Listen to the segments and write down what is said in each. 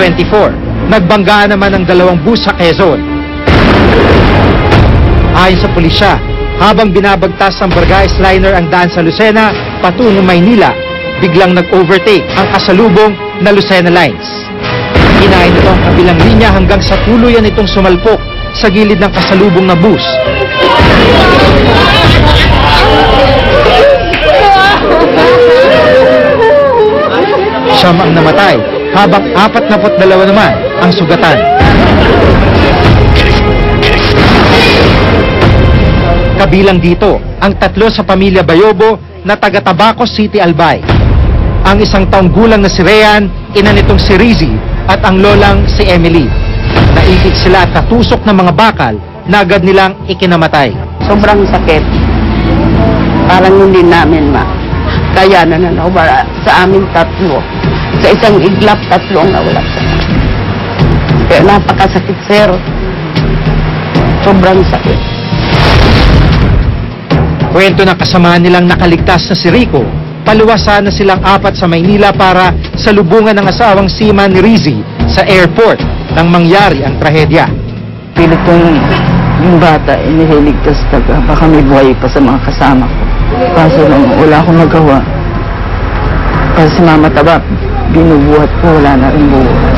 2024, nagbanggaan naman ang dalawang bus sa Quezon. Ayon sa pulisya, habang binabagtas ng Bargaes liner ang daan sa Lucena patungong Maynila, biglang nag-overtake ang kasalubong na Lucena Lines. Kinain nito ang kabilang linya hanggang sa tuluyan itong sumalpok sa gilid ng kasalubong na bus. Siyam ang namatay, habang 42 naman ang sugatan. Kabilang dito ang tatlo sa pamilya Bayobo na taga Tabaco City, Albay. Ang isang taong gulang na si Rean, ina nitong si Rizzy at ang lolang si Emily. Naipit sila at katusok ng mga bakal na agad nilang ikinamatay. Sobrang sakit. Parang hindi namin ma. Kaya na na sa amin tatlo. Sa isang iglap, tatlo ang nawala sa amin. Kaya napakasakit, sir. Sobrang sakit. Kwento ng kasamahan nilang nakaligtas na si Rico, paluwasan na silang apat sa Maynila para salubungan ng asawang seaman ni Rizzy sa airport nang mangyari ang trahedya. Pilit kong yung bata, inihiligtas taga. Baka may buhay pa sa mga kasama ko. Kaso lang, wala akong magawa. Kasi si mama taba, binubuhat ko, wala na rin buhay.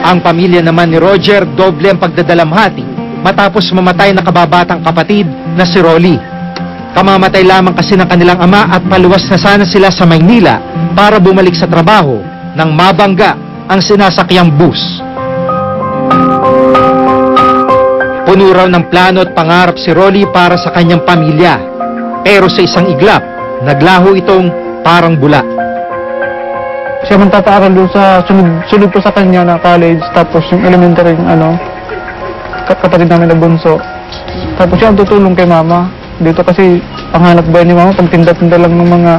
Ang pamilya naman ni Roger doble ang pagdadalamhati matapos mamatay na kababatang kapatid na si Rolly. Kamamatay lamang kasi ng kanilang ama at paluwas na sana sila sa Maynila para bumalik sa trabaho nang mabangga ang sinasakyang bus. Puno raw ng plano at pangarap si Rolly para sa kanyang pamilya. Pero sa isang iglap, naglaho itong parang bula. siya man tataaral doon sa sunod, sunod po sa kanya na college tapos yung elementary yung ano ka- kapatid namin na bunso tapos siya ang tutulong kay mama dito kasi ang hanap buhay ni mama pagtinda-tinda lang ng mga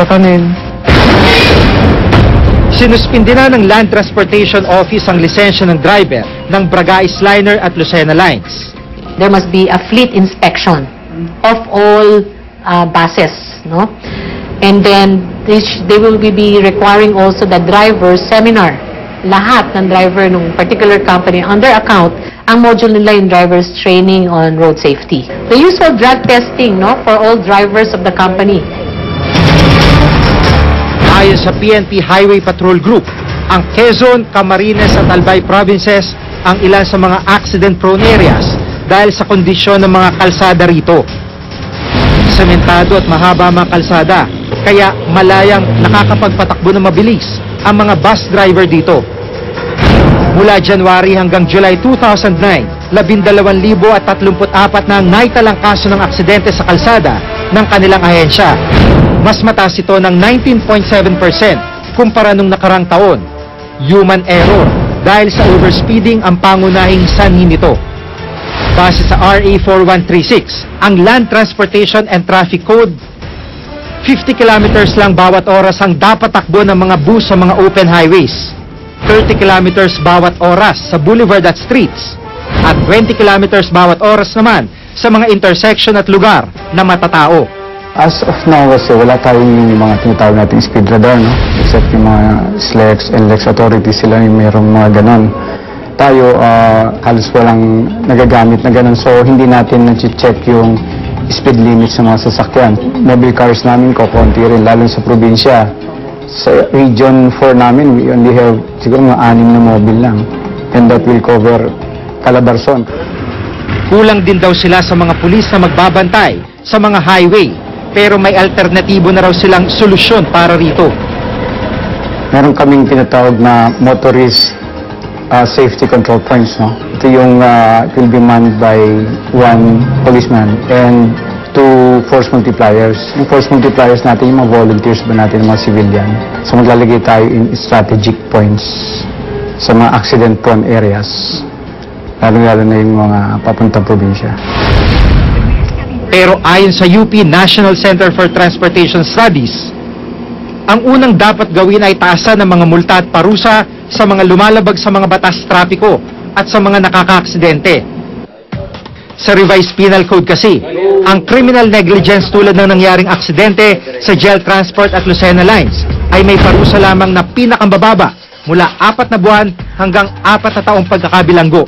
kakanin Sinuspindi na ng Land Transportation Office ang lisensya ng driver ng Bragais Liner at Lucena Lines. there must be a fleet inspection of all uh, buses, no? And then they, they will be requiring also the driver seminar. Lahat ng driver ng particular company on their account, ang module nila yung driver's training on road safety. The usual drug testing, no, for all drivers of the company. Ayon sa PNP Highway Patrol Group, ang Quezon, Camarines at Albay provinces ang ilan sa mga accident-prone areas dahil sa kondisyon ng mga kalsada rito. Sementado at mahaba mga kalsada, kaya malayang nakakapagpatakbo ng mabilis ang mga bus driver dito. Mula January hanggang July 2009, 12,034 na ang naitalang kaso ng aksidente sa kalsada ng kanilang ahensya. Mas mataas ito ng 19.7% kumpara nung nakarang taon. Human error dahil sa overspeeding ang pangunahing sanhi nito. Base sa RA 4136, ang Land Transportation and Traffic Code 50 kilometers lang bawat oras ang dapat takbo ng mga bus sa mga open highways. 30 kilometers bawat oras sa boulevard at streets. At 20 kilometers bawat oras naman sa mga intersection at lugar na matatao. As of now kasi wala tayong mga tinatawag nating speed radar, no? Except yung mga SLEX and LEX authorities sila yung mayroong mga ganon. Tayo ah, halos walang nagagamit na ganon so hindi natin na-check yung speed limit sa mga sasakyan. Mobile cars namin ko konti rin lalo sa probinsya. Sa region 4 namin we only have siguro mga anim na mobile lang and that will cover Calabarzon. Kulang din daw sila sa mga pulis na magbabantay sa mga highway. Pero may alternatibo na raw silang solusyon para rito. meron kaming tinatawag na motorist uh, safety control points. No? Ito yung uh, will be manned by one policeman and two force multipliers. Yung force multipliers natin, yung mga volunteers ba natin, mga civilian. So maglalagay tayo in strategic points sa mga accident-prone areas. Lalo-lalo na yung mga papuntang probinsya. Pero ayon sa UP National Center for Transportation Studies, ang unang dapat gawin ay taasan ng mga multa at parusa sa mga lumalabag sa mga batas trapiko at sa mga nakakaaksidente. Sa revised penal code kasi, ang criminal negligence tulad ng nangyaring aksidente sa jail transport at Lucena Lines ay may parusa lamang na pinakambababa mula apat na buwan hanggang apat na taong pagkakabilanggo.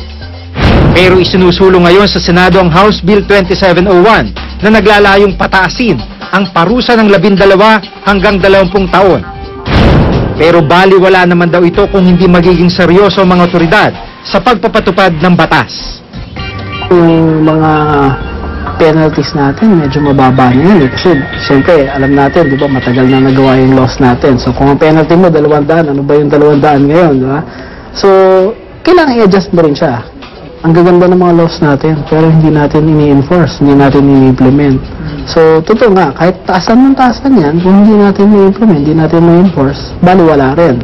Pero isinusulong ngayon sa Senado ang House Bill 2701 na naglalayong pataasin ang parusa ng 12 hanggang 20 taon. Pero baliwala naman daw ito kung hindi magiging seryoso ang mga otoridad sa pagpapatupad ng batas. Yung mga penalties natin, medyo mababa na yun. eh. Kasi, siyempre, alam natin, di ba, matagal na nagawa yung loss natin. So, kung ang penalty mo, dalawang daan, ano ba yung dalawang daan ngayon, di ba? So, kailangan i-adjust mo rin siya. Ang gaganda ng mga laws natin, pero hindi natin ini-enforce, hindi natin ini-implement. So, totoo nga, kahit taasan ng taasan yan, kung hindi natin i-implement, hindi natin ma-enforce, baliwala rin.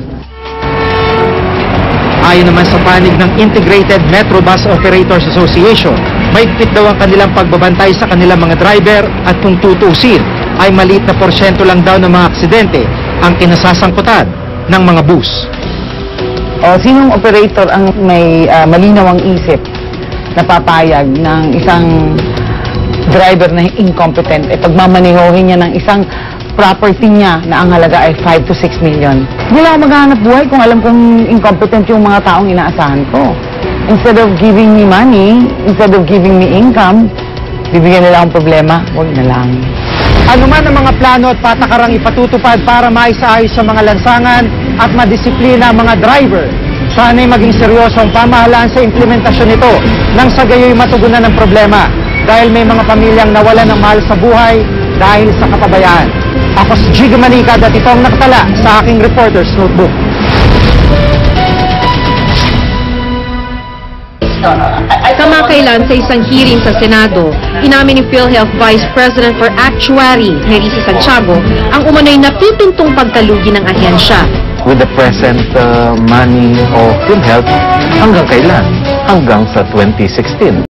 Ayon naman sa panig ng Integrated Metro Bus Operators Association, mahigpit daw ang kanilang pagbabantay sa kanilang mga driver at kung tutusin ay maliit na porsyento lang daw ng mga aksidente ang kinasasangkutan ng mga bus. O sinong operator ang may ah, malinaw ang isip na papayag ng isang driver na incompetent e pagmamanehohin niya ng isang property niya na ang halaga ay 5 to 6 million. Lang ako maghahanap buhay kung alam kong incompetent yung mga taong inaasahan ko. Instead of giving me money, instead of giving me income, bibigyan nila akong problema, huwag na lang. Ano man ang mga plano at patakarang ipatutupad para maisaayos sa mga lansangan at madisiplina ang mga driver, sana'y maging seryoso ang pamahalaan sa implementasyon nito nang sa gayoy matugunan ng problema dahil may mga pamilyang nawalan ng mahal sa buhay dahil sa kapabayaan. Ako si Jigo Manikad at ito ang nakatala sa aking reporter's notebook. Kamakailan sa isang hearing sa Senado, inamin ni PhilHealth Vice President for Actuary, Nerissa Santiago, ang umano'y napipintong pagkalugi ng ahensya. with the present uh, money of PhilHealth hanggang kailan? Hanggang sa 2016.